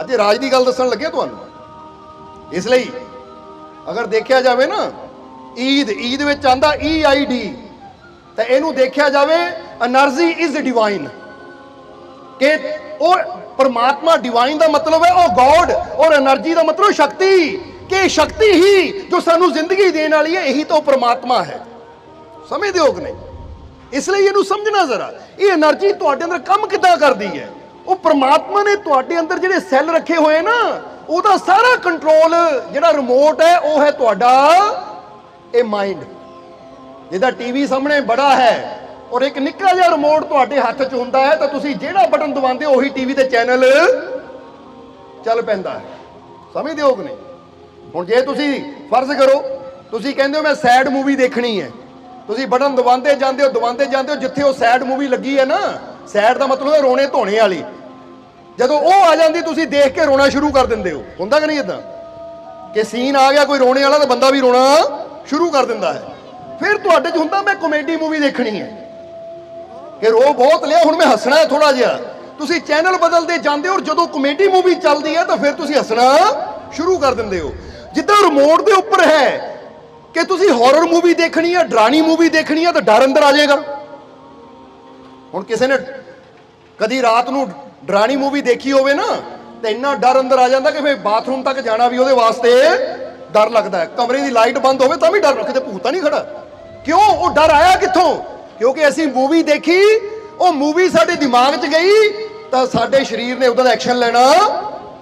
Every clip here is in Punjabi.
ਅੱਜ ਰਾਜ ਦੀ ਗੱਲ ਦੱਸਣ ਲੱਗੇ ਤੁਹਾਨੂੰ। ਇਸ ਲਈ ਅਗਰ ਦੇਖਿਆ ਜਾਵੇ ਨਾ, ਈਦ ਈਦ ਵਿੱਚ ਆਂਦਾ ਈ ਆਈ ਡੀ ਤਾਂ ਇਹਨੂੰ ਦੇਖਿਆ ਜਾਵੇ એનર્ਜੀ ਇਜ਼ ਡਿਵਾਈਨ ਕਿ ਉਹ ਪਰਮਾਤਮਾ ਡਿਵਾਈਨ ਦਾ ਮਤਲਬ ਹੈ, ਉਹ ਗੋਡ ਔਰ એનર્ਜੀ ਦਾ ਮਤਲਬ ਸ਼ਕਤੀ। ਕਿ ਸ਼ਕਤੀ ਹੀ ਜੋ ਸਾਨੂੰ ਜ਼ਿੰਦਗੀ ਦੇਣ ਵਾਲੀ ਹੈ, ਇਹੀ ਤਾਂ ਪਰਮਾਤਮਾ ਹੈ। ਸਮਝਦੇ ਹੋ ਕਿ ਨਹੀਂ? ਇਸ ਲਈ ਇਹਨੂੰ ਸਮਝਣਾ ਜ਼ਰਾ, ਇਹ એનર્ਜੀ ਤੁਹਾਡੇ ਅੰਦਰ ਕੰਮ ਕਿੱਦਾਂ ਕਰਦੀ ਹੈ? ਉਹ ਪ੍ਰਮਾਤਮਾ ਨੇ ਤੁਹਾਡੇ ਅੰਦਰ ਜਿਹੜੇ ਸੈੱਲ ਰੱਖੇ ਹੋਏ ਨਾ, ਉਹਦਾ ਸਾਰਾ ਕੰਟਰੋਲ ਜਿਹੜਾ ਰਿਮੋਟ ਹੈ, ਉਹ ਹੈ ਤੁਹਾਡਾ ਇਹ ਮਾਈਂਡ ਜਿਹਦਾ ਟੀਵੀ ਸਾਹਮਣੇ ਬੜਾ ਹੈ ਔਰ ਇੱਕ ਨਿੱਕਾ ਜਿਹਾ ਰਿਮੋਟ ਤੁਹਾਡੇ ਹੱਥ 'ਚ ਹੁੰਦਾ ਹੈ, ਤਾਂ ਤੁਸੀਂ ਜਿਹੜਾ ਬਟਨ ਦਬਾਉਂਦੇ ਹੋ, ਉਹੀ ਟੀਵੀ ਤੇ ਚੈਨਲ ਚੱਲ ਪੈਂਦਾ ਹੈ। ਸਮਝਦੇ ਹੋ ਕਿ ਨਹੀਂ? ਹੁਣ ਜੇ ਤੁਸੀਂ ਫਰਜ਼ ਕਰੋ, ਤੁਸੀਂ ਕਹਿੰਦੇ ਹੋ ਮੈਂ ਸੈਡ ਮੂਵੀ ਦੇਖਣੀ ਹੈ। ਤੁਸੀਂ ਬਟਨ ਦਬਾਉਂਦੇ ਜਾਂਦੇ ਹੋ, ਦਬਾਉਂਦੇ ਜਾਂਦੇ ਹੋ, ਜਿੱਥੇ ਉਹ ਸੈਡ ਮੂਵੀ ਲੱਗੀ ਹੈ ਨਾ ਸੈਡ ਦਾ ਮਤਲਬ ਹੈ ਰੋਣੇ ਧੋਣੇ ਵਾਲੀ। ਜਦੋਂ ਉਹ ਆ ਜਾਂਦੀ, ਤੁਸੀਂ ਦੇਖ ਕੇ ਰੋਣਾ ਸ਼ੁਰੂ ਕਰ ਦਿੰਦੇ ਹੋ। ਹੁੰਦਾ ਕਿ ਨਹੀਂ ਇਦਾਂ ਕਿ ਸੀਨ ਆ ਗਿਆ, ਕੋਈ ਰੋਣੇ ਵਾਲਾ ਤਾਂ ਬੰਦਾ ਵੀ ਰੋਣਾ ਸ਼ੁਰੂ ਕਰ ਦਿੰਦਾ ਹੈ। ਫਿਰ ਤੁਹਾਡੇ 'ਚ ਹੁੰਦਾ, ਮੈਂ ਕਮੇਡੀ ਮੂਵੀ ਦੇਖਣੀ ਹੈ। ਕਿ ਰੋ ਬਹੁਤ ਲਿਆ, ਹੁਣ ਮੈਂ ਹੱਸਣਾ ਹੈ ਥੋੜਾ ਜਿਹਾ। ਤੁਸੀਂ ਚੈਨਲ ਬਦਲਦੇ ਜਾਂਦੇ ਹੋ ਔਰ ਜਦੋਂ ਕਮੇਡੀ ਮੂਵੀ ਚੱਲਦੀ ਹੈ, ਤਾਂ ਫਿਰ ਤੁਸੀਂ ਹੱਸਣਾ ਸ਼ੁਰੂ ਕਰ ਦਿੰਦੇ ਹੋ। ਜਿੱਦਾਂ ਰਿਮੋਟ ਦੇ ਉੱਪਰ ਹੈ ਕਿ ਤੁਸੀਂ ਹਾਰਰ ਮੂਵੀ ਦੇਖਣੀ ਹੈ, ਡਰਾਣੀ ਮੂਵੀ ਦੇਖਣੀ ਹੈ, ਤਾਂ ਡਰ ਅੰਦਰ ਆ ਜਾਏਗਾ। ਹੁਣ ਕਿਸੇ ਨੇ ਕਦੀ ਰਾਤ ਨੂੰ ਡਰਾਣੀ ਮੂਵੀ ਦੇਖੀ ਹੋਵੇ ਨਾ, ਤਾਂ ਇੰਨਾ ਡਰ ਅੰਦਰ ਆ ਜਾਂਦਾ ਕਿ ਫਿਰ ਬਾਥਰੂਮ ਤੱਕ ਜਾਣਾ ਵੀ ਉਹਦੇ ਵਾਸਤੇ ਡਰ ਲੱਗਦਾ ਹੈ। ਕਮਰੇ ਦੀ ਲਾਈਟ ਬੰਦ ਹੋਵੇ ਤਾਂ ਵੀ ਡਰ, ਕਿਤੇ ਭੂਤ ਤਾਂ ਨਹੀਂ ਖੜਾ। ਕਿਉਂ? ਉਹ ਡਰ ਆਇਆ ਕਿੱਥੋਂ? ਕਿਉਂਕਿ ਅਸੀਂ ਮੂਵੀ ਦੇਖੀ, ਉਹ ਮੂਵੀ ਸਾਡੇ ਦਿਮਾਗ 'ਚ ਗਈ, ਤਾਂ ਸਾਡੇ ਸਰੀਰ ਨੇ ਉਹਦਾ ਐਕਸ਼ਨ ਲੈਣਾ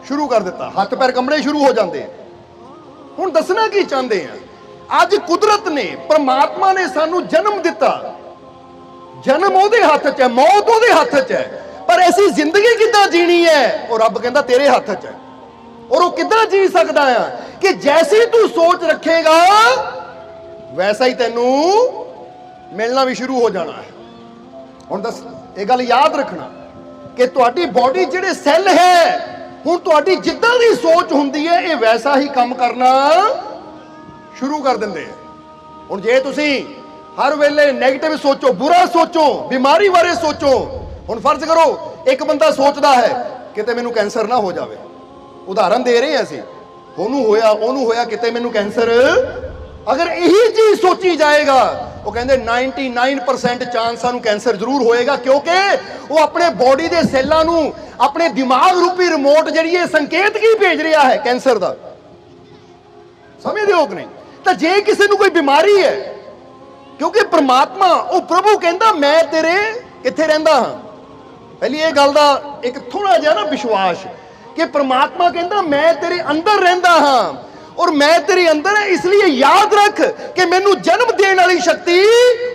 ਸ਼ੁਰੂ ਕਰ ਦਿੱਤਾ। ਹੱਥ ਪੈਰ ਕੰਬਣੇ ਸ਼ੁਰੂ ਹੋ ਜਾਂਦੇ ਹੁਣ ਦੱਸਣਾ ਕੀ ਚਾਹੁੰਦੇ ਆ? ਅੱਜ ਕੁਦਰਤ ਨੇ, ਪਰਮਾਤਮਾ ਨੇ ਸਾਨੂੰ ਜਨਮ ਦਿੱਤਾ। ਜਨਮ ਉਹਦੇ ਹੱਥ 'ਚ ਹੈ, ਮੌਤ ਉਹਦੇ ਹੱਥ 'ਚ ਹੈ। ਪਰ ਅਸੀਂ ਜ਼ਿੰਦਗੀ ਕਿੱਦਾਂ ਜੀਣੀ ਹੈ? ਉਹ ਰੱਬ ਕਹਿੰਦਾ, ਤੇਰੇ ਹੱਥ 'ਚ ਹੈ। ਔਰ ਉਹ ਕਿੱਦਾਂ ਜੀ ਸਕਦਾ ਆ ਕਿ ਜੈਸੀ ਤੂੰ ਸੋਚ ਰੱਖੇਗਾ, ਵੈਸਾ ਹੀ ਤੈਨੂੰ ਮਿਲਣਾ ਵੀ ਸ਼ੁਰੂ ਹੋ ਜਾਣਾ ਹੈ। ਹੁਣ ਦੱਸ, ਇਹ ਗੱਲ ਯਾਦ ਰੱਖਣਾ ਕਿ ਤੁਹਾਡੀ ਬਾਡੀ ਜਿਹੜੇ ਸੈੱਲ ਹੈ, ਹੁਣ ਤੁਹਾਡੀ ਜਿੱਦਾਂ ਦੀ ਸੋਚ ਹੁੰਦੀ ਹੈ, ਇਹ ਵੈਸਾ ਹੀ ਕੰਮ ਕਰਨਾ ਸ਼ੁਰੂ ਕਰ ਦਿੰਦੇ ਆ ਹੁਣ ਜੇ ਤੁਸੀਂ ਹਰ ਵੇਲੇ 네ਗੇਟਿਵ ਸੋਚੋ, ਬੁਰਾ ਸੋਚੋ, ਬਿਮਾਰੀ ਬਾਰੇ ਸੋਚੋ। ਹੁਣ ਫਰਜ਼ ਕਰੋ, ਇੱਕ ਬੰਦਾ ਸੋਚਦਾ ਹੈ, ਕਿਤੇ ਮੈਨੂੰ ਕੈਂਸਰ ਨਾ ਹੋ ਜਾਵੇ। ਉਦਾਹਰਨ ਦੇ ਰਹੇ ਹਾਂ ਅਸੀਂ। ਉਹਨੂੰ ਹੋਇਆ ਉਹਨੂੰ ਹੋਇਆ, ਕਿਤੇ ਮੈਨੂੰ ਕੈਂਸਰ। ਅਗਰ ਇਹੀ ਚੀਜ਼ ਸੋਚੀ ਜਾਏਗਾ, ਉਹ ਕਹਿੰਦੇ 99% ਚਾਂਸ ਸਾਨੂੰ ਕੈਂਸਰ ਜ਼ਰੂਰ ਹੋਏਗਾ, ਕਿਉਂਕਿ ਉਹ ਆਪਣੇ ਬਾਡੀ ਦੇ ਸੈੱਲਾਂ ਨੂੰ, ਆਪਣੇ ਦਿਮਾਗ ਰੂਪੀ ਰਿਮੋਟ ਜਿਹੜੀ ਇਹ ਸੰਕੇਤ ਕੀ ਭੇਜ ਰਿਹਾ ਹੈ ਕੈਂਸਰ ਦਾ? ਸਮਝਦੇ ਹੋ ਕਿ ਨਹੀਂ? ਤਾਂ ਜੇ ਕਿਸੇ ਨੂੰ ਕੋਈ ਬਿਮਾਰੀ ਹੈ ਕਿਉਂਕਿ ਪ੍ਰਮਾਤਮਾ, ਉਹ ਪ੍ਰਭੂ ਕਹਿੰਦਾ, ਮੈਂ ਤੇਰੇ ਕਿੱਥੇ ਰਹਿੰਦਾ ਹਾਂ? ਪਹਿਲੀ ਇਹ ਗੱਲ ਦਾ ਇੱਕ ਥੋੜਾ ਜਿਹਾ ਨਾ ਵਿਸ਼ਵਾਸ ਕਿ ਪ੍ਰਮਾਤਮਾ ਕਹਿੰਦਾ, ਮੈਂ ਤੇਰੇ ਅੰਦਰ ਰਹਿੰਦਾ ਹਾਂ ਔਰ ਮੈਂ ਤੇਰੇ ਅੰਦਰ ਹੈ, ਇਸ ਲਈ ਯਾਦ ਰੱਖ ਕਿ ਮੈਨੂੰ ਜਨਮ ਦੇਣ ਵਾਲੀ ਸ਼ਕਤੀ,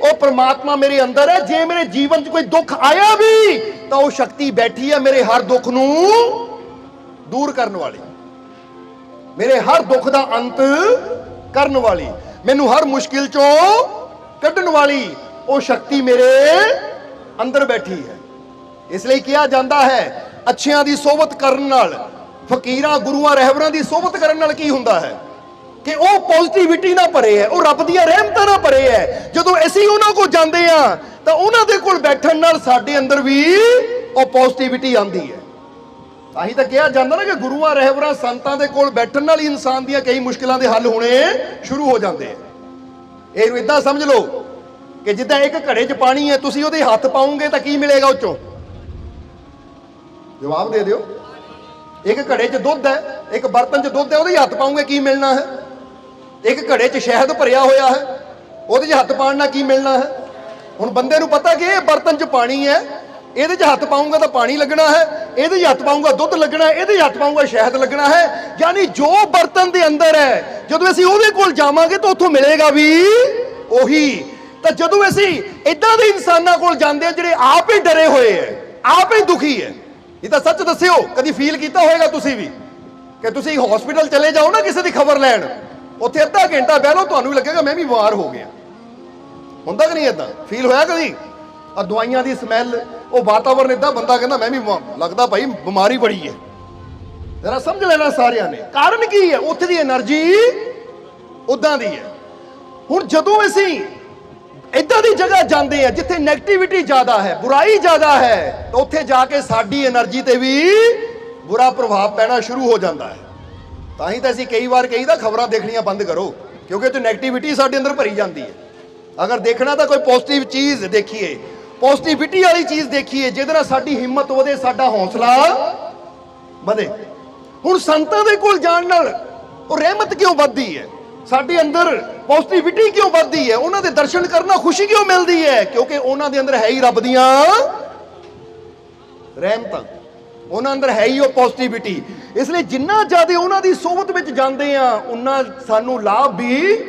ਉਹ ਪ੍ਰਮਾਤਮਾ ਮੇਰੇ ਅੰਦਰ ਹੈ। ਜੇ ਮੇਰੇ ਜੀਵਨ 'ਚ ਕੋਈ ਦੁੱਖ ਆਇਆ ਵੀ, ਤਾਂ ਉਹ ਸ਼ਕਤੀ ਬੈਠੀ ਹੈ ਮੇਰੇ ਹਰ ਦੁੱਖ ਨੂੰ ਦੂਰ ਕਰਨ ਵਾਲੀ। ਮੇਰੇ ਹਰ ਦੁੱਖ ਦਾ ਅੰਤ ਕਰਨ ਵਾਲੀ। ਮੈਨੂੰ ਹਰ ਮੁਸ਼ਕਿਲ ਚੋਂ ਕੱਢਣ ਵਾਲੀ, ਉਹ ਸ਼ਕਤੀ ਮੇਰੇ ਅੰਦਰ ਬੈਠੀ ਹੈ। ਇਸ ਲਈ ਕਿਹਾ ਜਾਂਦਾ ਹੈ, ਅੱਛਿਆਂ ਦੀ ਸੋਭਤ ਕਰਨ ਨਾਲ, ਫਕੀਰਾਂ, ਗੁਰੂਆਂ, ਰਹਿਬਰਾਂ ਦੀ ਸੋਭਤ ਕਰਨ ਨਾਲ ਕੀ ਹੁੰਦਾ ਹੈ? ਕਿ ਉਹ ਪੋਜ਼ਿਟਿਵਿਟੀ ਨਾਲ ਭਰੇ ਹੈ, ਉਹ ਰੱਬ ਦੀਆਂ ਰਹਿਮਤਾਂ ਨਾਲ ਭਰੇ ਹੈ। ਜਦੋਂ ਅਸੀਂ ਉਹਨਾਂ ਕੋਲ ਜਾਂਦੇ ਆ ਤਾਂ ਉਹਨਾਂ ਦੇ ਕੋਲ ਬੈਠਣ ਨਾਲ ਸਾਡੇ ਅੰਦਰ ਵੀ ਉਹ ਪੋਜ਼ਿਟਿਵਿਟੀ ਆਉਂਦੀ ਹੈ। ਤਾਂ ਹੀ ਤਾਂ ਕਿਹਾ ਜਾਂਦਾ ਨਾ ਕਿ ਗੁਰੂਆਂ, ਰਹਿਬਰਾਂ, ਸੰਤਾਂ ਦੇ ਕੋਲ ਬੈਠਣ ਨਾਲ ਹੀ ਇਨਸਾਨ ਦੀਆਂ ਕਈ ਮੁਸ਼ਕਲਾਂ ਦੇ ਹੱਲ ਹੋਣੇ ਸ਼ੁਰੂ ਹੋ ਜਾਂਦੇ ਆ। ਇਹਨੂੰ ਇਦਾਂ ਸਮਝ ਲਓ ਕਿ ਜਿੱਦਾਂ ਇੱਕ ਘੜੇ 'ਚ ਪਾਣੀ ਹੈ, ਤੁਸੀਂ ਉਹਦੇ ਹੱਥ ਪਾਉਂਗੇ ਤਾਂ ਕੀ ਮਿਲੇਗਾ ਉਹ ਜਵਾਬ ਦੇ ਦਿਓ। ਇੱਕ ਘੜੇ 'ਚ ਦੁੱਧ ਹੈ, ਇੱਕ ਬਰਤਨ 'ਚ ਦੁੱਧ ਹੈ, ਉਹਦੇ ਹੱਥ ਪਾਉਂਗੇ, ਕੀ ਮਿਲਣਾ ਹੈ? ਇੱਕ ਘੜੇ 'ਚ ਸ਼ਹਿਦ ਭਰਿਆ ਹੋਇਆ ਹੈ, ਉਹਦੇ 'ਚ ਹੱਥ ਪਾਉਣ ਨਾਲ ਕੀ ਮਿਲਣਾ ਹੈ? ਹੁਣ ਬੰਦੇ ਨੂੰ ਪਤਾ ਕਿ ਇਹ ਬਰਤਨ 'ਚ ਪਾਣੀ ਹੈ ਇਹਦੇ 'ਚ ਹੱਥ ਪਾਉਂਗਾ ਤਾਂ ਪਾਣੀ ਲੱਗਣਾ ਹੈ, ਇਹਦੇ 'ਚ ਹੱਥ ਪਾਉਂਗਾ ਦੁੱਧ ਲੱਗਣਾ ਹੈ, ਇਹਦੇ 'ਚ ਹੱਥ ਪਾਉਂਗਾ ਸ਼ਹਿਦ ਲੱਗਣਾ ਹੈ। ਯਾਨੀ ਜੋ ਬਰਤਨ ਦੇ ਅੰਦਰ ਹੈ, ਜਦੋਂ ਅਸੀਂ ਉਹਦੇ ਕੋਲ ਜਾਵਾਂਗੇ ਤਾਂ ਉੱਥੋਂ ਮਿਲੇਗਾ ਵੀ ਉਹੀ। ਤਾਂ ਜਦੋਂ ਅਸੀਂ ਇਦਾਂ ਦੇ ਇਨਸਾਨਾਂ ਕੋਲ ਜਾਂਦੇ ਹਾਂ ਜਿਹੜੇ ਆਪ ਹੀ ਡਰੇ ਹੋਏ ਹੈ, ਆਪ ਹੀ ਦੁਖੀ ਹੈ, ਇਹ ਤਾਂ ਸੱਚ ਦੱਸਿਓ, ਕਦੀ ਫੀਲ ਕੀਤਾ ਹੋਵੇਗਾ ਤੁਸੀਂ ਵੀ? ਕਿ ਤੁਸੀਂ ਹਸਪੀਟਲ ਚਲੇ ਜਾਓ ਨਾ ਕਿਸੇ ਦੀ ਖਬਰ ਲੈਣ, ਉੱਥੇ ਅੱਧਾ ਘੰਟਾ ਬਹਿ ਲਓ, ਤੁਹਾਨੂੰ ਲੱਗੇਗਾ ਮੈਂ ਵੀ ਬਿਮਾਰ ਹੋ ਗਿਆ। ਹੁੰਦਾ ਕਿ ਨਹੀਂ ਇਦਾਂ ਫੀਲ ਹੋਇਆ ਕਦੀ? ਆ ਦਵਾਈਆਂ ਦੀ ਸਮੈਲ, ਉਹ ਵਾਤਾਵਰਨ ਇਦਾਂ ਬੰਦਾ ਕਹਿੰਦਾ, ਮੈਂ ਵੀ ਲੱਗਦਾ ਭਾਈ, ਬਿਮਾਰੀ ਬੜੀ ਹੈ ਜਰਾ ਸਮਝ ਲੈਣਾ ਸਾਰਿਆਂ ਨੇ। ਕਾਰਨ ਕੀ ਹੈ ਉੱਥੇ ਦੀ એનર્ਜੀ ਉਦਾਂ ਦੀ ਹੈ ਹੁਣ ਜਦੋਂ ਅਸੀਂ ਇਦਾਂ ਦੀ ਜਗ੍ਹਾ ਜਾਂਦੇ ਆ, ਜਿੱਥੇ 네ਗੇਟਿਵਿਟੀ ਜ਼ਿਆਦਾ ਹੈ, ਬੁਰਾਈ ਜ਼ਿਆਦਾ ਹੈ, ਤਾਂ ਉੱਥੇ ਜਾ ਕੇ ਸਾਡੀ એનર્ਜੀ ਤੇ ਵੀ ਬੁਰਾ ਪ੍ਰਭਾਵ ਪੈਣਾ ਸ਼ੁਰੂ ਹੋ ਜਾਂਦਾ ਹੈ। ਤਾਂ ਹੀ ਤਾਂ ਅਸੀਂ ਕਈ ਵਾਰ ਕਹੀਦਾ ਖਬਰਾਂ ਦੇਖਣੀਆਂ ਬੰਦ ਕਰੋ, ਕਿਉਂਕਿ ਤੇ 네ਗੇਟਿਵਿਟੀ ਸਾਡੇ ਅੰਦਰ ਭਰੀ ਜਾਂਦੀ ਹੈ ਅਗਰ ਦੇਖਣਾ ਤਾਂ ਕੋਈ ਪੋਜ਼ਿਟਿਵ ਚੀਜ਼ ਦੇਖੀਏ ਪੋਜ਼ਿਟਿਵਿਟੀ ਵਾਲੀ ਚੀਜ਼ ਦੇਖੀਏ, ਜਿਹਦੇ ਨਾਲ ਸਾਡੀ ਹਿੰਮਤ ਵਧੇ, ਸਾਡਾ ਹੌਸਲਾ ਵਧੇ। ਹੁਣ ਸੰਤਾਂ ਦੇ ਕੋਲ ਜਾਣ ਨਾਲ ਉਹ ਰਹਿਮਤ ਕਿਉਂ ਵੱਧਦੀ ਹੈ? ਸਾਡੇ ਅੰਦਰ ਪੋਜ਼ਿਟਿਵਿਟੀ ਕਿਉਂ ਵੱਧਦੀ ਹੈ? ਉਹਨਾਂ ਦੇ ਦਰਸ਼ਨ ਕਰਨਾ ਖੁਸ਼ੀ ਕਿਉਂ ਮਿਲਦੀ ਹੈ? ਕਿਉਂਕਿ ਉਹਨਾਂ ਦੇ ਅੰਦਰ ਹੈ ਹੀ ਰੱਬ ਦੀਆਂ ਰਹਿਮਤਾਂ। ਉਹਨਾਂ ਅੰਦਰ ਹੈ ਹੀ ਉਹ ਪੋਜ਼ਿਟਿਵਿਟੀ। ਇਸ ਲਈ ਜਿੰਨਾ ਜ਼ਿਆਦਾ ਉਹਨਾਂ ਦੀ ਸੋਬਤ ਵਿੱਚ ਜਾਂਦੇ ਆ, ਉਨਾ ਸਾਨੂੰ ਲਾਭ ਵੀ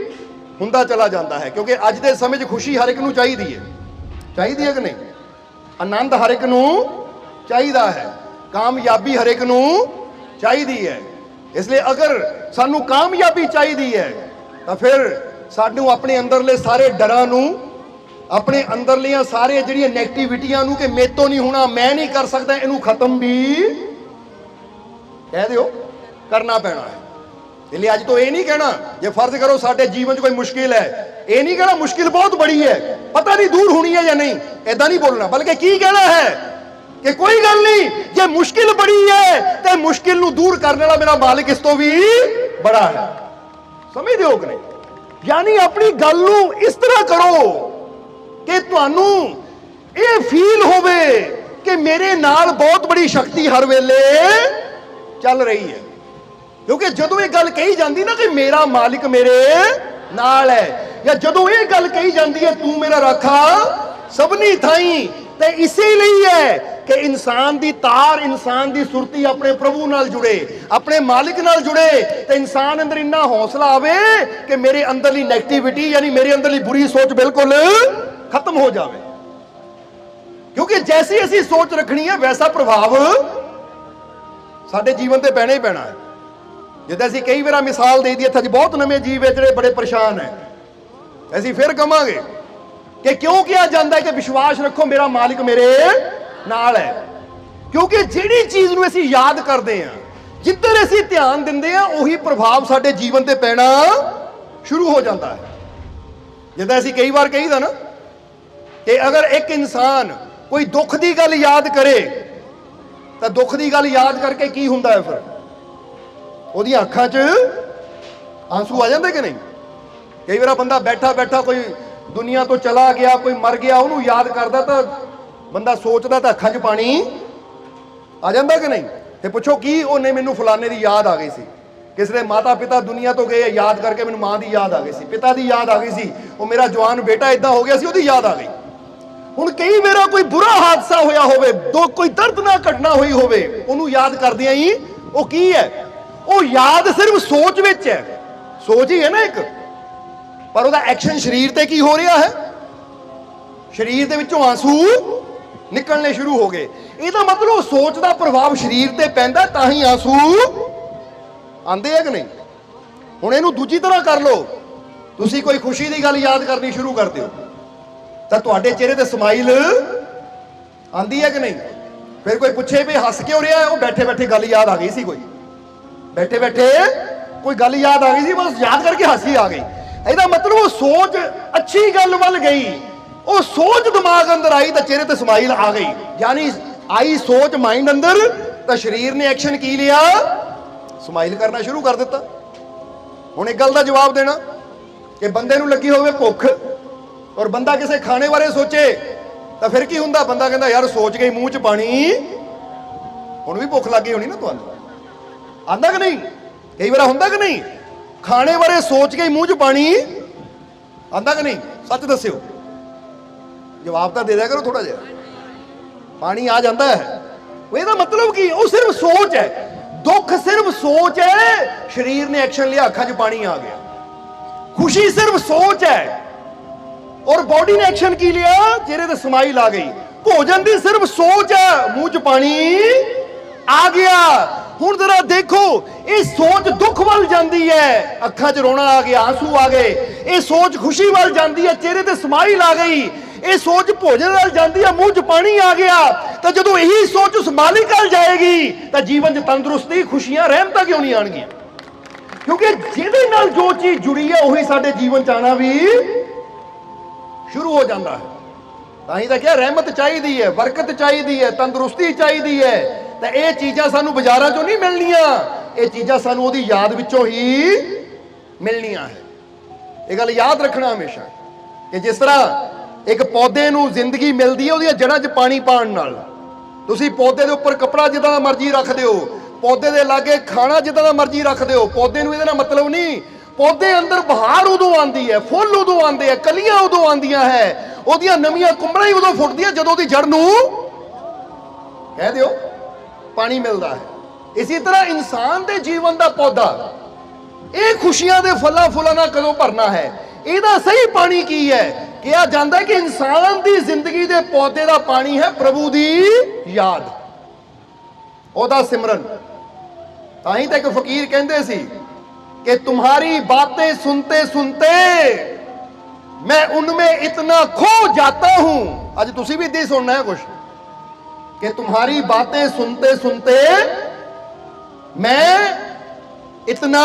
ਹੁੰਦਾ ਚਲਾ ਜਾਂਦਾ ਹੈ। ਕਿਉਂਕਿ ਅੱਜ ਦੇ ਸਮੇਂ 'ਚ ਖੁਸ਼ੀ ਹਰ ਇੱਕ ਨੂੰ ਚਾਹੀਦੀ ਹੈ। ਚਾਹੀਦੀ ਹੈ ਕਿ ਨਹੀਂ? ਆਨੰਦ ਹਰ ਇੱਕ ਨੂੰ ਚਾਹੀਦਾ ਹੈ। ਕਾਮਯਾਬੀ ਹਰ ਇੱਕ ਨੂੰ ਚਾਹੀਦੀ ਹੈ। ਇਸ ਲਈ ਅਗਰ ਸਾਨੂੰ ਕਾਮਯਾਬੀ ਚਾਹੀਦੀ ਹੈ, ਤਾਂ ਫਿਰ ਸਾਨੂੰ ਆਪਣੇ ਅੰਦਰਲੇ ਸਾਰੇ ਡਰਾਂ ਨੂੰ, ਆਪਣੇ ਅੰਦਰਲੀਆਂ ਸਾਰੇ ਜਿਹੜੀਆਂ ਨੈਗੇਟਿਵਿਟੀਆਂ ਨੂੰ ਕਿ ਮੇਤੋਂ ਨਹੀਂ ਹੋਣਾ, ਮੈਂ ਨਹੀਂ ਕਰ ਸਕਦਾ, ਇਹਨੂੰ ਖਤਮ ਵੀ ਕਹਿ ਦਿਓ, ਕਰਨਾ ਪੈਣਾ ਹੈ। ਇਸ ਲਈ ਅੱਜ ਤੋਂ ਇਹ ਨਹੀਂ ਕਹਿਣਾ, ਜੇ ਫਰਜ਼ ਕਰੋ ਸਾਡੇ ਜੀਵਨ 'ਚ ਕੋਈ ਮੁਸ਼ਕਿਲ ਹੈ। ਇਹ ਨਹੀਂ ਕਹਿਣਾ ਮੁਸ਼ਕਿਲ ਬਹੁਤ ਬੜੀ ਹੈ। ਪਤਾ ਨਹੀਂ ਦੂਰ ਹੋਣੀ ਹੈ ਜਾਂ ਨਹੀਂ ਐਦਾਂ ਨਹੀਂ ਬੋਲਣਾ, ਬਲਕਿ ਕੀ ਕਹਿਣਾ ਹੈ ਕਿ ਕੋਈ ਗੱਲ ਨਹੀਂ, ਜੇ ਮੁਸ਼ਕਿਲ ਬੜੀ ਹੈ, ਤੇ ਮੁਸ਼ਕਿਲ ਨੂੰ ਦੂਰ ਕਰਨ ਵਾਲਾ ਮੇਰਾ ਮਾਲਕ ਇਸ ਤੋਂ ਵੀ ਬੜਾ ਹੈ। ਸਮਝਦੇ ਹੋ ਕਿ ਨਹੀਂ? ਯਾਨੀ ਆਪਣੀ ਗੱਲ ਨੂੰ ਇਸ ਤਰ੍ਹਾਂ ਕਰੋ ਕਿ ਤੁਹਾਨੂੰ ਇਹ ਫੀਲ ਹੋਵੇ ਕਿ ਮੇਰੇ ਨਾਲ ਬਹੁਤ ਬੜੀ ਸ਼ਕਤੀ ਹਰ ਵੇਲੇ ਚੱਲ ਰਹੀ ਹੈ। ਕਿਉਂਕਿ ਜਦੋਂ ਇਹ ਗੱਲ ਕਹੀ ਜਾਂਦੀ ਨਾ ਕਿ ਮੇਰਾ ਮਾਲਿਕ ਮੇਰੇ ਨਾਲ ਹੈ, ਜਾਂ ਜਦੋਂ ਇਹ ਗੱਲ ਕਹੀ ਜਾਂਦੀ ਹੈ, ਤੂੰ ਮੇਰਾ ਰਾਖਾ, ਸਭਨੀ ਥਾਈ, ਤੇ ਇਸੇ ਲਈ ਹੈ ਕਿ ਇਨਸਾਨ ਦੀ ਤਾਰ, ਇਨਸਾਨ ਦੀ ਸੁਰਤੀ ਆਪਣੇ ਪ੍ਰਭੂ ਨਾਲ ਜੁੜੇ, ਆਪਣੇ ਮਾਲਿਕ ਨਾਲ ਜੁੜੇ, ਤੇ ਇਨਸਾਨ ਅੰਦਰ ਇੰਨਾ ਹੌਸਲਾ ਆਵੇ ਕਿ ਮੇਰੇ ਅੰਦਰਲੀ ਨੈਗੇਟਿਵਿਟੀ ਯਾਨੀ ਮੇਰੇ ਅੰਦਰਲੀ ਬੁਰੀ ਸੋਚ ਬਿਲਕੁਲ ਖਤਮ ਹੋ ਜਾਵੇ। ਕਿਉਂਕਿ ਜੈਸੀ ਅਸੀਂ ਸੋਚ ਰੱਖਣੀ ਹੈ, ਵੈਸਾ ਪ੍ਰਭਾਵ ਸਾਡੇ ਜੀਵਨ ਤੇ ਪੈਣਾ ਹੀ ਪੈਣਾ ਹੈ। ਜਿੱਦਾਂ ਅਸੀਂ ਕਈ ਵਾਰ ਮਿਸਾਲ ਦੇ ਦਈਏ, ਇੱਥੇ ਅੱਜ ਬਹੁਤ ਨਵੇਂ ਜੀਵ ਹੈ ਜਿਹੜੇ ਬੜੇ ਪਰੇਸ਼ਾਨ ਹੈ। ਅਸੀਂ ਫਿਰ ਕਵਾਂਗੇ ਕਿ ਕਿਉਂ ਕਿਹਾ ਜਾਂਦਾ ਹੈ ਕਿ ਵਿਸ਼ਵਾਸ ਰੱਖੋ, ਮੇਰਾ ਮਾਲਿਕ ਮੇਰੇ ਨਾਲ ਹੈ। ਕਿਉਂਕਿ ਜਿਹੜੀ ਚੀਜ਼ ਨੂੰ ਅਸੀਂ ਯਾਦ ਕਰਦੇ ਹਾਂ, ਜਿੱਧਰ ਅਸੀਂ ਧਿਆਨ ਦਿੰਦੇ ਹਾਂ, ਉਹੀ ਪ੍ਰਭਾਵ ਸਾਡੇ ਜੀਵਨ ਤੇ ਪੈਣਾ ਸ਼ੁਰੂ ਹੋ ਜਾਂਦਾ ਹੈ। ਜਿੱਦਾਂ ਅਸੀਂ ਕਈ ਵਾਰ ਕਹੀਦਾ ਨਾ ਕਿ ਅਗਰ ਇੱਕ ਇਨਸਾਨ ਕੋਈ ਦੁੱਖ ਦੀ ਗੱਲ ਯਾਦ ਕਰੇ, ਤਾਂ ਦੁੱਖ ਦੀ ਗੱਲ ਯਾਦ ਕਰਕੇ ਕੀ ਹੁੰਦਾ ਹੈ ਫਿਰ? ਉਹਦੀਆਂ ਅੱਖਾਂ 'ਚ ਆਂਸੂ ਆ ਜਾਂਦੇ ਕਿ ਨਹੀਂ? ਕਈ ਵਾਰ ਬੰਦਾ ਬੈਠਾ ਬੈਠਾ ਕੋਈ ਦੁਨੀਆ ਤੋਂ ਚਲਾ ਗਿਆ, ਕੋਈ ਮਰ ਗਿਆ, ਉਹਨੂੰ ਯਾਦ ਕਰਦਾ ਤਾਂ ਬੰਦਾ ਸੋਚਦਾ ਤਾਂ ਅੱਖਾਂ 'ਚ ਪਾਣੀ ਆ ਜਾਂਦਾ ਕਿ ਨਹੀਂ? ਤੇ ਪੁੱਛੋ ਕੀ ਉਹਨੇ ਮੈਨੂੰ ਫਲਾਣੇ ਦੀ ਯਾਦ ਆ ਗਈ ਸੀ? ਕਿਸ ਦੇ ਮਾਤਾ ਪਿਤਾ ਦੁਨੀਆ ਤੋਂ ਗਏ, ਯਾਦ ਕਰਕੇ ਮੈਨੂੰ ਮਾਂ ਦੀ ਯਾਦ ਆ ਗਈ ਸੀ। ਪਿਤਾ ਦੀ ਯਾਦ ਆ ਗਈ ਸੀ। ਉਹ ਮੇਰਾ ਜਵਾਨ ਬੇਟਾ ਇਦਾਂ ਹੋ ਗਿਆ ਸੀ, ਉਹਦੀ ਯਾਦ ਆ ਗਈ। ਹੁਣ ਕਈ ਮੇਰਾ ਕੋਈ ਬੁਰਾ ਹਾਦਸਾ ਹੋਇਆ ਹੋਵੇ, ਦੋ ਕੋਈ ਦਰਦਨਾਕ ਘਟਨਾ ਹੋਈ ਹੋਵੇ, ਉਹਨੂੰ ਯਾਦ ਕਰਦਿਆਂ ਹੀ ਉਹ ਕੀ ਹੈ? ਉਹ ਯਾਦ ਸਿਰਫ ਸੋਚ ਵਿੱਚ ਹੈ। ਸੋਚ ਹੀ ਹੈ ਨਾ ਇੱਕ। ਪਰ ਉਹਦਾ ਐਕਸ਼ਨ ਸਰੀਰ ਤੇ ਕੀ ਹੋ ਰਿਹਾ ਹੈ? ਸਰੀਰ ਦੇ ਵਿੱਚੋਂ ਆਂਸੂ ਨਿਕਲਣੇ ਸ਼ੁਰੂ ਹੋ ਗਏ। ਇਹਦਾ ਮਤਲਬ ਸੋਚ ਦਾ ਪ੍ਰਭਾਵ ਸਰੀਰ ਤੇ ਪੈਂਦਾ ਤਾਂ ਹੀ ਆਂਸੂ ਆਂਦੇ ਹੈ ਕਿ ਨਹੀਂ? ਹੁਣ ਇਹਨੂੰ ਦੂਜੀ ਤਰ੍ਹਾਂ ਕਰ ਲਓ। ਤੁਸੀਂ ਕੋਈ ਖੁਸ਼ੀ ਦੀ ਗੱਲ ਯਾਦ ਕਰਨੀ ਸ਼ੁਰੂ ਕਰ ਦਿਓ। ਤਾਂ ਤੁਹਾਡੇ ਚਿਹਰੇ ਤੇ ਸਮਾਈਲ ਆਂਦੀ ਹੈ ਕਿ ਨਹੀਂ? ਫਿਰ ਕੋਈ ਪੁੱਛੇ ਵੀ ਹੱਸ ਕਿਉਂ ਰਿਹਾ ਉਹ ਬੈਠੇ ਬੈਠੇ ਗੱਲ ਯਾਦ ਆ ਗਈ ਸੀ ਕੋਈ। ਬੈਠੇ ਬੈਠੇ ਕੋਈ ਗੱਲ ਯਾਦ ਆ ਗਈ ਸੀ ਬਸ ਯਾਦ ਕਰਕੇ ਹਾਸੀ ਆ ਗਈ। ਇਹਦਾ ਮਤਲਬ ਉਹ ਸੋਚ ਅੱਛੀ ਗੱਲ ਵੱਲ ਗਈ। ਉਹ ਸੋਚ ਦਿਮਾਗ ਅੰਦਰ ਆਈ ਤਾਂ ਚਿਹਰੇ ਤੇ ਸਮਾਈਲ ਆ ਗਈ। ਯਾਨੀ ਆਈ ਸੋਚ ਮਾਈਂਡ ਅੰਦਰ ਤਾਂ ਸਰੀਰ ਨੇ ਐਕਸ਼ਨ ਕੀ ਲਿਆ? ਸਮਾਈਲ ਕਰਨਾ ਸ਼ੁਰੂ ਕਰ ਦਿੱਤਾ। ਹੁਣ ਇੱਕ ਗੱਲ ਦਾ ਜਵਾਬ ਦੇਣਾ, ਕਿ ਬੰਦੇ ਨੂੰ ਲੱਗੀ ਹੋਵੇ ਭੁੱਖ ਔਰ ਬੰਦਾ ਕਿਸੇ ਖਾਣੇ ਬਾਰੇ ਸੋਚੇ, ਤਾਂ ਫਿਰ ਕੀ ਹੁੰਦਾ? ਬੰਦਾ ਕਹਿੰਦਾ, ਯਾਰ, ਸੋਚ ਕੇ ਮੂੰਹ 'ਚ ਪਾਣੀ। ਹੁਣ ਵੀ ਭੁੱਖ ਲੱਗੀ ਹੋਣੀ ਨਾ ਤੁਹਾਨੂੰ? ਆਂਦਾ ਕਿ ਨਹੀਂ? ਕਈ ਵਾਰ ਹੁੰਦਾ ਕਿ ਨਹੀਂ? ਖਾਣੇ ਬਾਰੇ ਸੋਚ ਕੇ ਮੂੰਹ 'ਚ ਪਾਣੀ ਆਂਦਾ ਕਿ ਨਹੀਂ? ਸੱਚ ਦੱਸਿਓ। ਜਵਾਬ ਤਾਂ ਦੇ ਦਿਆ ਕਰੋ ਥੋੜਾ ਜਿਹਾ। ਪਾਣੀ ਆ ਜਾਂਦਾ ਹੈ। ਉਹ ਇਹਦਾ ਮਤਲਬ ਕੀ? ਉਹ ਸਿਰਫ ਸੋਚ ਹੈ। ਦੁੱਖ ਸਿਰਫ ਸੋਚ ਹੈ। ਸਰੀਰ ਨੇ ਐਕਸ਼ਨ ਲਿਆ, ਅੱਖਾਂ 'ਚ ਪਾਣੀ ਆ ਗਿਆ। ਖੁਸ਼ੀ ਸਿਰਫ ਸੋਚ ਹੈ। ਔਰ ਬਾਡੀ ਨੇ ਐਕਸ਼ਨ ਕੀ ਲਿਆ? ਚਿਹਰੇ ਤੇ ਸਮਾਈਲ ਆ ਗਈ। ਭੋਜਨ ਦੀ ਸਿਰਫ ਸੋਚ ਹੈ। ਮੂੰਹ 'ਚ ਪਾਣੀ ਆ ਗਿਆ। ਹੁਣ ਜ਼ਰਾ ਦੇਖੋ, ਇਹ ਸੋਚ ਦੁੱਖ ਵੱਲ ਜਾਂਦੀ ਹੈ। ਅੱਖਾਂ 'ਚ ਰੋਣਾ ਆ ਗਿਆ ਆਂਸੂ ਆ ਗਏ। ਇਹ ਸੋਚ ਖੁਸ਼ੀ ਵੱਲ ਜਾਂਦੀ ਹੈ, ਚਿਹਰੇ ਤੇ ਸਮਾਈਲ ਆ ਗਈ। ਇਹ ਸੋਚ ਭੋਜਨ ਵੱਲ ਜਾਂਦੀ ਹੈ, ਮੂੰਹ 'ਚ ਪਾਣੀ ਆ ਗਿਆ। ਤਾਂ ਜਦੋਂ ਇਹੀ ਸੋਚ ਉਸ ਮਾਲਿਕ ਵੱਲ ਜਾਏਗੀ, ਤਾਂ ਜੀਵਨ 'ਚ ਤੰਦਰੁਸਤੀ, ਖੁਸ਼ੀਆਂ, ਰਹਿਮਤਾਂ ਕਿਉਂ ਨਹੀਂ ਆਣਗੀਆਂ ਕਿਉਂਕਿ ਜਿਹਦੇ ਨਾਲ ਜੋ ਚੀਜ਼ ਜੁੜੀ ਹੈ, ਉਹੀ ਸਾਡੇ ਜੀਵਨ 'ਚ ਆਣਾ ਵੀ ਸ਼ੁਰੂ ਹੋ ਜਾਂਦਾ ਹੈ। ਤਾਂ ਹੀ ਤਾਂ ਕਿਹਾ, ਰਹਿਮਤ ਚਾਹੀਦੀ ਹੈ, ਬਰਕਤ ਚਾਹੀਦੀ ਹੈ, ਤੰਦਰੁਸਤੀ ਚਾਹੀਦੀ ਹੈ। ਤਾਂ ਇਹ ਚੀਜ਼ਾਂ ਸਾਨੂੰ ਬਾਜ਼ਾਰਾਂ 'ਚੋਂ ਨਹੀਂ ਮਿਲਣੀਆਂ। ਇਹ ਚੀਜ਼ਾਂ ਸਾਨੂੰ ਉਹਦੀ ਯਾਦ ਵਿੱਚੋਂ ਹੀ ਮਿਲਣੀਆਂ ਹੈ। ਇਹ ਗੱਲ ਯਾਦ ਰੱਖਣਾ ਹਮੇਸ਼ਾ। ਕਿ ਜਿਸ ਤਰ੍ਹਾਂ ਇੱਕ ਪੌਦੇ ਨੂੰ ਜ਼ਿੰਦਗੀ ਮਿਲਦੀ ਹੈ ਉਹਦੀਆਂ ਜੜ੍ਹਾਂ 'ਚ ਪਾਣੀ ਪਾਉਣ ਨਾਲ। ਤੁਸੀਂ ਪੌਦੇ ਦੇ ਉੱਪਰ ਕੱਪੜਾ ਜਿੱਦਾਂ ਦਾ ਮਰਜ਼ੀ ਰੱਖ ਦਿਓ। ਪੌਦੇ ਦੇ ਲਾਗੇ ਖਾਣਾ ਜਿੱਦਾਂ ਦਾ ਮਰਜ਼ੀ ਰੱਖ ਦਿਓ। ਪੌਦੇ ਨੂੰ ਇਹਦੇ ਨਾਲ ਮਤਲਬ ਨਹੀਂ। ਪੌਦੇ ਅੰਦਰ ਬਹਾਰ ਉਦੋਂ ਆਉਂਦੀ ਹੈ, ਫੁੱਲ ਉਦੋਂ ਆਉਂਦੇ ਆ ਕਲੀਆਂ ਉਦੋਂ ਆਉਂਦੀਆਂ ਹੈ। ਉਹਦੀਆਂ ਨਵੀਆਂ ਕੁੰਬਲਾਂ ਹੀ ਉਦੋਂ ਫੁੱਟਦੀਆਂ ਜਦੋਂ ਉਹਦੀ ਜੜ ਨੂੰ ਕਹਿ ਦਿਓ। ਪਾਣੀ ਮਿਲਦਾ ਹੈ ਇਸੇ ਤਰ੍ਹਾਂ ਇਨਸਾਨ ਦੇ ਜੀਵਨ ਦਾ ਪੌਦਾ ਇਹ ਖੁਸ਼ੀਆਂ ਦੇ ਫਲਾਂ ਫੁੱਲਾਂ ਨਾਲ ਕਦੋਂ ਭਰਨਾ ਹੈ ਇਹਦਾ ਸਹੀ ਪਾਣੀ ਕੀ ਹੈ ਕਿਹਾ ਜਾਂਦਾ ਹੈ ਕਿ ਇਨਸਾਨ ਦੀ ਜ਼ਿੰਦਗੀ ਦੇ ਪੌਦੇ ਦਾ ਪਾਣੀ ਹੈ ਪ੍ਰਭੂ ਦੀ ਯਾਦ ਉਹਦਾ ਸਿਮਰਨ ਤਾਂ ਹੀ ਤਾਂ ਇੱਕ ਫਕੀਰ ਕਹਿੰਦੇ ਸੀ ਕਿ तुम्हारी बातें सुनते सुनते मैं उनमें इतना खो जाता हूं ਅੱਜ ਤੁਸੀਂ ਵੀ ਇੱਦਾਂ ਹੀ ਸੁਣਨਾ ਹੈ ਕੁਝ कि तुम्हारी बातें सुनते सुनते मैं इतना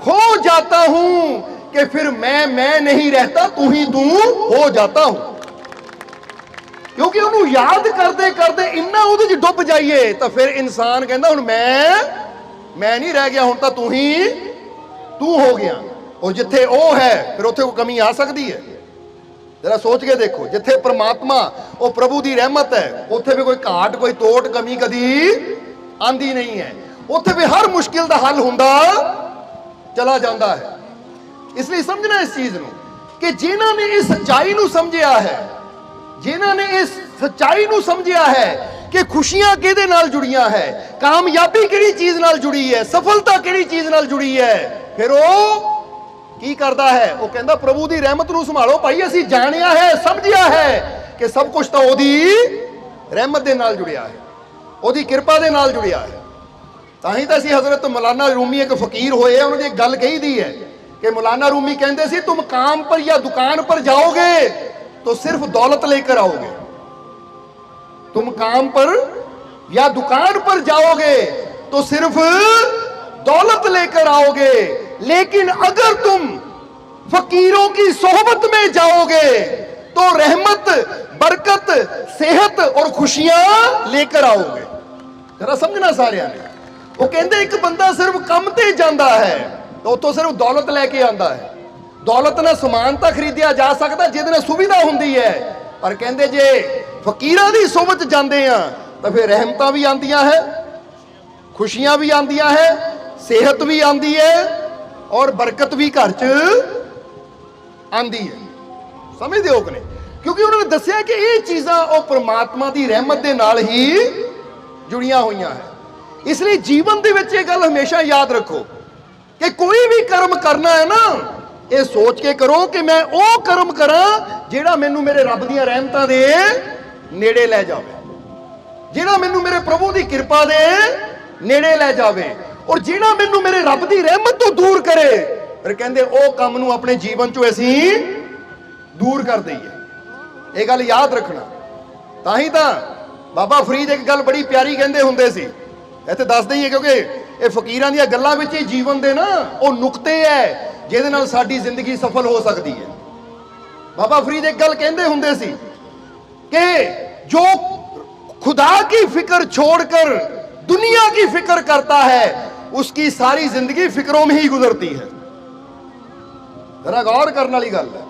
खो जाता हूं कि फिर मैं मैं नहीं रहता तू ही तू हो जाता हूं ਕਿਉਂਕਿ ਉਹਨੂੰ ਯਾਦ ਕਰਦੇ ਕਰਦੇ ਇੰਨਾ ਉਹਦੇ 'ਚ ਡੁੱਬ ਜਾਈਏ ਤਾਂ ਫਿਰ ਇਨਸਾਨ ਕਹਿੰਦਾ ਹੁਣ ਮੈਂ ਮੈਂ ਨਹੀਂ ਰਹਿ ਗਿਆ ਹੁਣ ਤਾਂ ਤੂੰ ਹੀ ਤੂੰ ਹੋ ਗਿਆ ਉਹ ਜਿੱਥੇ ਉਹ ਹੈ ਫਿਰ ਉੱਥੇ ਕੋਈ ਕਮੀ ਆ ਸਕਦੀ ਹੈ ਜਰਾ ਸੋਚ ਕੇ ਦੇਖੋ, ਜਿੱਥੇ ਪ੍ਰਮਾਤਮਾ, ਉਹ ਪ੍ਰਭੂ ਦੀ ਰਹਿਮਤ ਹੈ, ਉੱਥੇ ਵੀ ਕੋਈ ਘਾਟ, ਕੋਈ ਤੋਟ, ਕਮੀ ਕਦੀ ਆਂਦੀ ਨਹੀਂ ਹੈ। ਉੱਥੇ ਵੀ ਹਰ ਮੁਸ਼ਕਿਲ ਦਾ ਹੱਲ ਹੁੰਦਾ, ਚਲਾ ਜਾਂਦਾ ਹੈ। ਇਸ ਲਈ ਸਮਝਣਾ ਇਸ ਚੀਜ਼ ਨੂੰ ਕਿ ਜਿਨ੍ਹਾਂ ਨੇ ਇਸ ਸੱਚਾਈ ਨੂੰ ਸਮਝਿਆ ਹੈ, ਜਿਨ੍ਹਾਂ ਨੇ ਇਸ ਸੱਚਾਈ ਨੂੰ ਸਮਝਿਆ ਹੈ ਕਿ ਖੁਸ਼ੀਆਂ ਕਿਹਦੇ ਨਾਲ ਜੁੜੀਆਂ ਹੈ, ਕਾਮਯਾਬੀ ਕਿਹੜੀ ਚੀਜ਼ ਨਾਲ ਜੁੜੀ ਹੈ, ਸਫਲਤਾ ਕਿਹੜੀ ਚੀਜ਼ ਨਾਲ ਜੁੜੀ ਹੈ, ਫਿਰ ਉਹ ਕੀ ਕਰਦਾ ਹੈ ਉਹ ਕਹਿੰਦਾ ਪ੍ਰਭੂ ਦੀ ਰਹਿਮਤ ਨੂੰ ਸੰਭਾਲੋ ਭਾਈ ਅਸੀਂ ਜਾਣਿਆ ਹੈ ਸਮਝਿਆ ਹੈ ਕਿ ਸਭ ਕੁਝ ਤਾਂ ਉਹਦੀ ਰਹਿਮਤ ਦੇ ਨਾਲ ਜੁੜਿਆ ਹੈ ਉਹਦੀ ਕਿਰਪਾ ਦੇ ਨਾਲ ਜੁੜਿਆ ਹੈ ਤਾਂ ਹੀ ਤਾਂ ਅਸੀਂ ਹਜ਼ਰਤ ਮੌਲਾਨਾ ਰੂਮੀ ਇੱਕ ਫਕੀਰ ਹੋਏ ਆ ਉਹਨਾਂ ਦੀ ਇੱਕ ਗੱਲ ਕਹੀ ਦੀ ਹੈ ਕਿ ਮੌਲਾਨਾ ਰੂਮੀ ਕਹਿੰਦੇ ਸੀ ਤੁਮ ਕਾਮ ਪਰ ਜਾਂ ਦੁਕਾਨ ਪਰ ਜਾਓਗੇ तो सिर्फ दौलत लेकर आओगे तुम काम पर या दुकान पर जाओगे तो सिर्फ दौलत लेकर आओगे लेकिन अगर तुम फकीरों की सोहबत में जाओगे तो रहमत बरकत सेहत और खुशियां लेकर आओगे जरा समझना ਸਾਰਿਆਂ ਨੇ ਉਹ ਕਹਿੰਦੇ ਇੱਕ ਬੰਦਾ ਸਿਰਫ ਕੰਮ ਤੇ ਜਾਂਦਾ ਹੈ ਤਾਂ ਉੱਥੋਂ ਸਿਰਫ ਦੌਲਤ ਲੈ ਕੇ ਆਂਦਾ ਹੈ ਦੌਲਤ ਨਾਲ ਸਮਾਨ ਤਾਂ ਖਰੀਦਿਆ ਜਾ ਸਕਦਾ ਜਿਹਦੇ ਨਾਲ ਸੁਵਿਧਾ ਹੁੰਦੀ ਹੈ ਪਰ ਕਹਿੰਦੇ ਜੇ ਫਕੀਰਾਂ ਦੀ ਸੋਬਤ ਜਾਂਦੇ ਆ ਤਾਂ ਫਿਰ ਰਹਿਮਤਾਂ ਵੀ ਆਂਦੀਆਂ ਹੈ ਖੁਸ਼ੀਆਂ ਵੀ ਆਂਦੀਆਂ ਹੈ ਸਿਹਤ ਵੀ ਆਂਦੀ ਹੈ ਔਰ ਬਰਕਤ ਵੀ ਘਰ 'ਚ ਆਂਦੀ ਹੈ। ਸਮਝਦੇ ਹੋ ਕਿ ਨਹੀਂ? ਕਿਉਂਕਿ ਉਹਨਾਂ ਨੇ ਦੱਸਿਆ ਕਿ ਇਹ ਚੀਜ਼ਾਂ ਉਹ ਪ੍ਰਮਾਤਮਾ ਦੀ ਰਹਿਮਤ ਦੇ ਨਾਲ ਹੀ ਜੁੜੀਆਂ ਹੋਈਆਂ ਹੈ ਇਸ ਲਈ ਜੀਵਨ ਦੇ ਵਿੱਚ ਇਹ ਗੱਲ ਹਮੇਸ਼ਾ ਯਾਦ ਰੱਖੋ ਕਿ ਕੋਈ ਵੀ ਕਰਮ ਕਰਨਾ ਹੈ ਨਾ, ਇਹ ਸੋਚ ਕੇ ਕਰੋ ਕਿ ਮੈਂ ਉਹ ਕਰਮ ਕਰਾਂ ਜਿਹੜਾ ਮੈਨੂੰ ਮੇਰੇ ਰੱਬ ਦੀਆਂ ਰਹਿਮਤਾਂ ਦੇ ਨੇੜੇ ਲੈ ਜਾਵੇ। ਜਿਹੜਾ ਮੈਨੂੰ ਮੇਰੇ ਪ੍ਰਭੂ ਦੀ ਕਿਰਪਾ ਦੇ ਨੇੜੇ ਲੈ ਜਾਵੇ। ਔਰ ਜਿਹੜਾ ਮੈਨੂੰ ਮੇਰੇ ਰੱਬ ਦੀ ਰਹਿਮਤ ਤੋਂ ਦੂਰ ਕਰੇ ਫਿਰ ਕਹਿੰਦੇ ਉਹ ਕੰਮ ਨੂੰ ਆਪਣੇ ਜੀਵਨ ਚੋਂ ਅਸੀਂ ਦੂਰ ਕਰ ਦਈਏ ਇਹ ਗੱਲ ਯਾਦ ਰੱਖਣਾ ਤਾਂ ਹੀ ਤਾਂ ਬਾਬਾ ਫਰੀਦ ਇੱਕ ਗੱਲ ਬੜੀ ਪਿਆਰੀ ਕਹਿੰਦੇ ਹੁੰਦੇ ਸੀ ਇੱਥੇ ਦੱਸ ਦਈਏ ਕਿਉਂਕਿ ਇਹ ਫਕੀਰਾਂ ਦੀਆਂ ਗੱਲਾਂ ਵਿੱਚ ਹੀ ਜੀਵਨ ਦੇ ਨਾ ਉਹ ਨੁਕਤੇ ਹੈ ਜਿਹਦੇ ਨਾਲ ਸਾਡੀ ਜ਼ਿੰਦਗੀ ਸਫਲ ਹੋ ਸਕਦੀ ਹੈ ਬਾਬਾ ਫਰੀਦ ਇੱਕ ਗੱਲ ਕਹਿੰਦੇ ਹੁੰਦੇ ਸੀ कि जो खुदा की फिक्र छोड़कर दुनिया की फिक्र करता है उसकी सारी जिंदगी फिक्रों में ही गुजरती है ਜਰਾ ਗੌਰ ਕਰਨ ਵਾਲੀ ਗੱਲ ਹੈ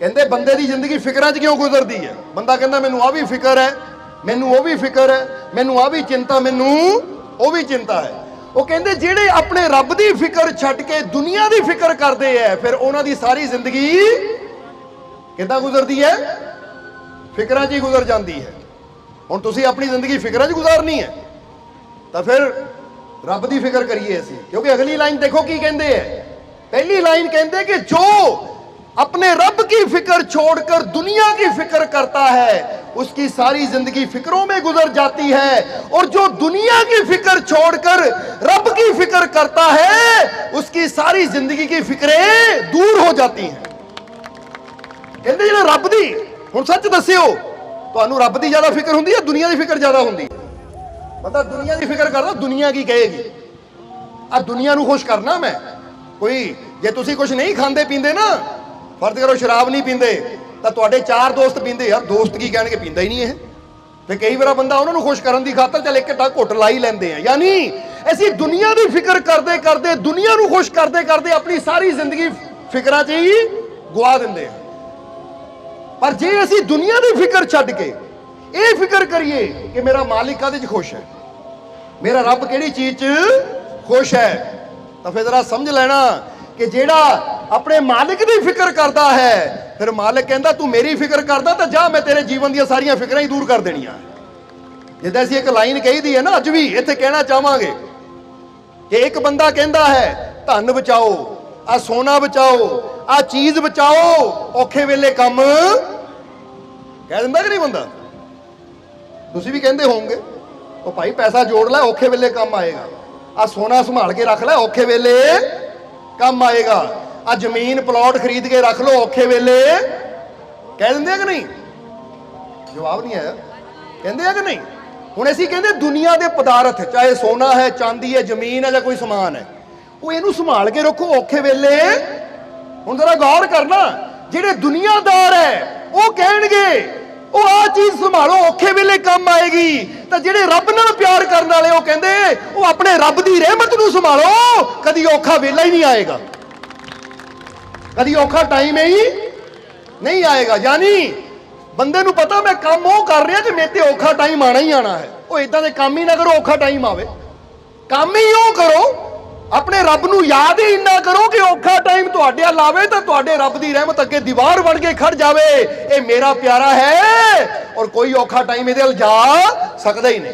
ਕਹਿੰਦੇ ਬੰਦੇ ਦੀ ਜ਼ਿੰਦਗੀ ਫਿਕਰਾਂ 'ਚ ਕਿਉਂ ਗੁਜ਼ਰਦੀ ਹੈ ਬੰਦਾ ਕਹਿੰਦਾ ਮੈਨੂੰ ਆ ਵੀ ਫਿਕਰ ਹੈ ਮੈਨੂੰ ਉਹ ਵੀ ਫਿਕਰ ਹੈ ਮੈਨੂੰ ਆ ਵੀ ਚਿੰਤਾ ਮੈਨੂੰ ਉਹ ਵੀ ਚਿੰਤਾ ਹੈ ਉਹ ਕਹਿੰਦੇ ਜਿਹੜੇ ਆਪਣੇ ਰੱਬ ਦੀ ਫਿਕਰ ਛੱਡ ਕੇ ਦੁਨੀਆ ਦੀ ਫਿਕਰ ਕਰਦੇ ਐ ਫਿਰ ਉਹਨਾਂ ਦੀ ਸਾਰੀ ਜ਼ਿੰਦਗੀ ਕਿੱਦਾਂ ਗੁਜ਼ਰਦੀ ਹੈ ਫਿਕਰਾਂ 'ਚ ਹੀ ਗੁਜ਼ਰ ਜਾਂਦੀ ਹੈ ਹੁਣ ਤੁਸੀਂ ਆਪਣੀ ਜ਼ਿੰਦਗੀ ਫਿਕਰਾਂ 'ਚ ਗੁਜ਼ਾਰਨੀ ਹੈ ਤਾਂ ਫਿਰ ਰੱਬ ਦੀ ਫਿਕਰ ਕਰੀਏ ਅਸੀਂ ਕਿਉਂਕਿ ਅਗਲੀ ਲਾਈਨ ਦੇਖੋ ਕੀ ਕਹਿੰਦੇ ਹੈ पहली लाइन कहते हैं कि जो अपने रब की फिक्र छोड़कर दुनिया की फिक्र करता है उसकी सारी जिंदगी फिक्रों में गुजर जाती है और जो दुनिया की फिक्र छोड़कर रब की फिक्र करता है उसकी सारी जिंदगी की फिक्रें दूर हो जाती हैं ਕਹਿੰਦੇ ਜਿਹੜਾ ਰੱਬ ਦੀ ਹੁਣ ਸੱਚ ਦੱਸਿਓ ਤੁਹਾਨੂੰ ਰੱਬ ਦੀ ਜ਼ਿਆਦਾ ਫਿਕਰ ਹੁੰਦੀ ਹੈ ਦੁਨੀਆ ਦੀ ਫਿਕਰ ਜ਼ਿਆਦਾ ਹੁੰਦੀ ਪਤਾ ਦੁਨੀਆ ਦੀ ਫਿਕਰ ਕਰਦਾ, ਦੁਨੀਆ ਕੀ ਕਹੇਗੀ? ਆ ਦੁਨੀਆ ਨੂੰ ਖੁਸ਼ ਕਰਨਾ ਮੈਂ। ਕੋਈ, ਜੇ ਤੁਸੀਂ ਕੁਝ ਨਹੀਂ ਖਾਂਦੇ, ਪੀਂਦੇ ਨਾ, ਫਰਜ਼ ਕਰੋ ਸ਼ਰਾਬ ਨਹੀਂ ਪੀਂਦੇ, ਤਾਂ ਤੁਹਾਡੇ ਚਾਰ ਦੋਸਤ ਪੀਂਦੇ। ਯਾਰ ਦੋਸਤ ਕੀ ਕਹਿਣਗੇ, ਪੀਂਦਾ ਹੀ ਨਹੀਂ ਇਹ। ਤੇ ਕਈ ਵਾਰ ਬੰਦਾ ਉਹਨਾਂ ਨੂੰ ਖੁਸ਼ ਕਰਨ ਦੀ ਖਾਤਰ ਚੱਲ ਇੱਕ ਟਾ ਘੁੱਟ ਲਾਈ ਲੈਂਦੇ ਆ। ਯਾਨੀ ਅਸੀਂ ਦੁਨੀਆ ਦੀ ਫਿਕਰ ਕਰਦੇ ਕਰਦੇ, ਦੁਨੀਆ ਨੂੰ ਖੁਸ਼ ਕਰਦੇ ਕਰਦੇ ਆਪਣੀ ਸਾਰੀ ਜ਼ਿੰਦਗੀ ਫਿਕਰਾਂ 'ਚ ਹੀ ਗਵਾ ਦਿੰਦੇ ਆ। ਪਰ ਜੇ ਅਸੀਂ ਦੁਨੀਆ ਦੀ ਫਿਕਰ ਛੱਡ ਕੇ ਇਹ ਫਿਕਰ ਕਰੀਏ ਕਿ ਮੇਰਾ ਮਾਲਿਕ ਕਾਹਦੇ 'ਚ ਖੁਸ਼ ਹੈ? ਮੇਰਾ ਰੱਬ ਕਿਹੜੀ ਚੀਜ਼ 'ਚ ਖੁਸ਼ ਹੈ? ਤਾਂ ਫਿਰ ਜ਼ਰਾ ਸਮਝ ਲੈਣਾ ਕਿ ਜਿਹੜਾ ਆਪਣੇ ਮਾਲਿਕ ਦੀ ਫਿਕਰ ਕਰਦਾ ਹੈ, ਫਿਰ ਮਾਲਿਕ ਕਹਿੰਦਾ, ਤੂੰ ਮੇਰੀ ਫਿਕਰ ਕਰਦਾ ਤਾਂ ਜਾ, ਮੈਂ ਤੇਰੇ ਜੀਵਨ ਦੀਆਂ ਸਾਰੀਆਂ ਫਿਕਰਾਂ ਹੀ ਦੂਰ ਕਰ ਦੇਣੀਆਂ। ਜਿੱਦਾਂ ਅਸੀਂ ਇੱਕ ਲਾਈਨ ਕਹੀਦੀ ਹੈ ਨਾ, ਅੱਜ ਵੀ ਇੱਥੇ ਕਹਿਣਾ ਚਾਹਾਂਗੇ ਕਿ ਇੱਕ ਬੰਦਾ ਕਹਿੰਦਾ ਹੈ, ਧਨ ਬਚਾਓ ਆ ਸੋਨਾ ਬਚਾਓ ਆ ਚੀਜ਼ ਬਚਾਓ, ਔਖੇ ਵੇਲੇ ਕੰਮ, ਕਹਿ ਦਿੰਦਾ ਕਿ ਨਹੀਂ ਬੰਦਾ? ਤੁਸੀਂ ਵੀ ਕਹਿੰਦੇ ਹੋਵੋਗੇ, ਉਹ ਭਾਈ ਪੈਸਾ ਜੋੜ ਲੈ, ਔਖੇ ਵੇਲੇ ਕੰਮ ਆਏਗਾ। ਆ ਸੋਨਾ ਸੰਭਾਲ ਕੇ ਰੱਖ ਲੈ, ਔਖੇ ਵੇਲੇ ਕੰਮ ਆਏਗਾ। ਆ ਜ਼ਮੀਨ ਪਲਾਟ ਖਰੀਦ ਕੇ ਰੱਖ ਲਓ, ਔਖੇ ਵੇਲੇ। ਕਹਿ ਦਿੰਦੇ ਆ ਕਿ ਨਹੀਂ? ਜਵਾਬ ਨਹੀਂ ਆਇਆ। ਕਹਿੰਦੇ ਆ ਕਿ ਨਹੀਂ? ਹੁਣ ਅਸੀਂ ਕਹਿੰਦੇ ਦੁਨੀਆ ਦੇ ਪਦਾਰਥ, ਚਾਹੇ ਸੋਨਾ ਹੈ, ਚਾਂਦੀ ਹੈ, ਜ਼ਮੀਨ ਹੈ ਜਾਂ ਕੋਈ ਸਮਾਨ ਹੈ, ਉਹ ਇਹਨੂੰ ਸੰਭਾਲ ਕੇ ਰੱਖੋ, ਔਖੇ ਵੇਲੇ। ਹੁਣ ਜ਼ਰਾ ਗੌਰ ਕਰਨਾ, ਜਿਹੜੇ ਦੁਨੀਆਦਾਰ ਹੈ, ਉਹ ਕਹਿਣਗੇ ਉਹ ਆ ਚੀਜ਼ ਸੰਭਾਲੋ, ਔਖੇ ਵੇਲੇ ਕੰਮ ਆਏਗੀ। ਤਾਂ ਜਿਹੜੇ ਰੱਬ ਨਾਲ ਪਿਆਰ ਕਰਨ ਵਾਲੇ ਉਹ ਕਹਿੰਦੇ, ਉਹ ਆਪਣੇ ਰੱਬ ਦੀ ਰਹਿਮਤ ਨੂੰ ਸੰਭਾਲੋ। ਕਦੀ ਔਖਾ ਵੇਲਾ ਹੀ ਨਹੀਂ ਆਏਗਾ। ਕਦੀ ਔਖਾ ਟਾਈਮ ਹੀ ਨਹੀਂ ਆਏਗਾ। ਯਾਨੀ ਬੰਦੇ ਨੂੰ ਪਤਾ, ਮੈਂ ਕੰਮ ਉਹ ਕਰ ਰਿਹਾ ਜੇ ਮੇਰੇ ਤੇ ਔਖਾ ਟਾਈਮ ਆਣਾ ਹੀ ਆਣਾ ਹੈ। ਉਹ ਇਦਾਂ ਦੇ ਕੰਮ ਹੀ ਨਾ ਕਰੋ, ਔਖਾ ਟਾਈਮ ਆਵੇ। ਕੰਮ ਹੀ ਉਹ ਕਰੋ ਆਪਣੇ ਰੱਬ ਨੂੰ ਯਾਦ ਹੀ ਇੰਨਾ ਕਰੋ ਕਿ ਔਖਾ ਟਾਈਮ ਤੁਹਾਡੇ ਵੱਲ ਆਵੇ ਤਾਂ ਤੁਹਾਡੇ ਰੱਬ ਦੀ ਰਹਿਮਤ ਅੱਗੇ ਦੀਵਾਰ ਬਣ ਕੇ ਖੜ ਜਾਵੇ। ਇਹ ਮੇਰਾ ਪਿਆਰਾ ਹੈ ਔਰ ਕੋਈ ਔਖਾ ਟਾਈਮ ਇਹਦੇ ਵੱਲ ਜਾ ਸਕਦਾ ਹੀ ਨਹੀਂ।